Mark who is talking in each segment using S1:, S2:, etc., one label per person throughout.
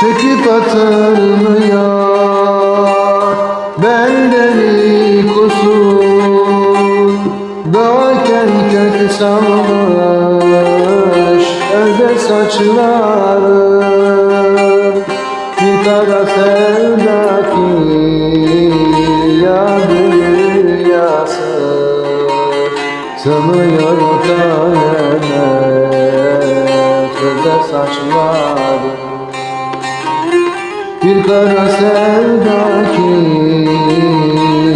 S1: Çekip atılmıyor Benden kusur Doğarken kötü sanmış Elde saçlarım Bir kara sevdaki Sığmıyor kaleme Sözde saçlarım bir kara sevda ki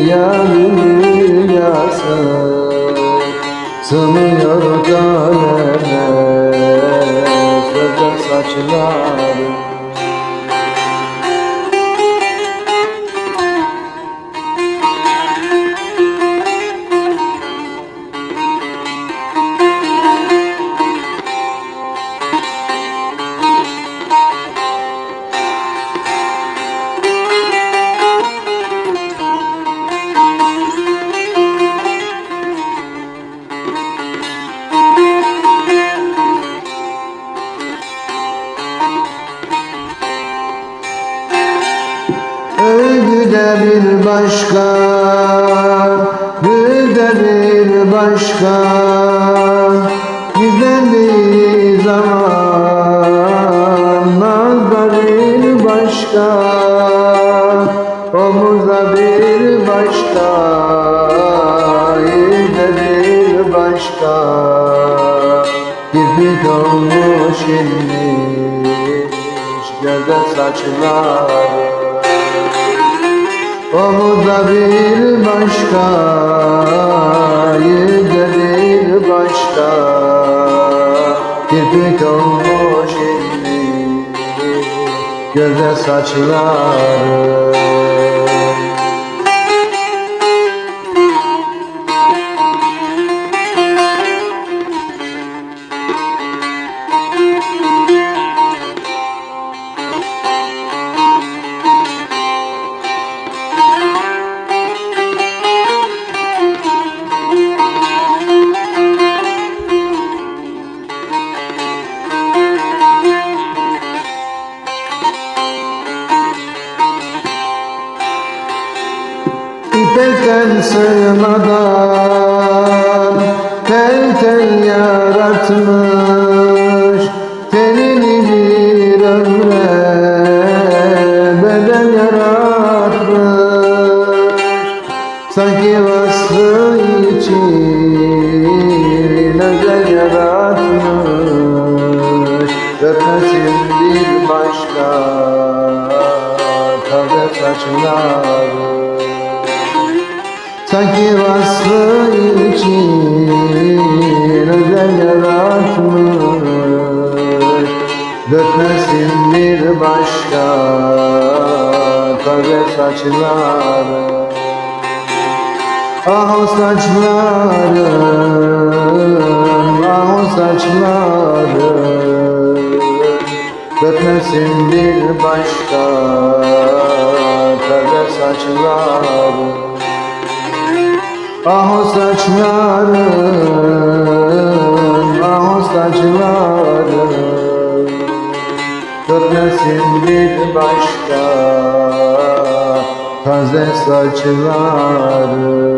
S1: yarın rüyası Sığmıyor kaleme sözde saçlarım Öldü de bir başka Bir de bir başka. Giden bir zaman Nazda bir başka Omuzda bir başka. Yüzde bir başka Kirpik olmuş inmiş Gözde saçları Omuzda bir başka, yüzde bir başka. Kirpik olmuş elli, göze saçları İpekten sığmadan tel tel yaratmış Tenini bir ömre beden yaratmış. Sanki vasfı için özel yaratmış Öpmesin bir başka taze saçları Sanki vasfı için özel yaratmış. Dökmesin bir başka taze saçları. Ah o saçların, ah o saçların Dökmesin bir başka taze saçları Ah o saçların, ah o saçların Dökmesin bir başka taze saçları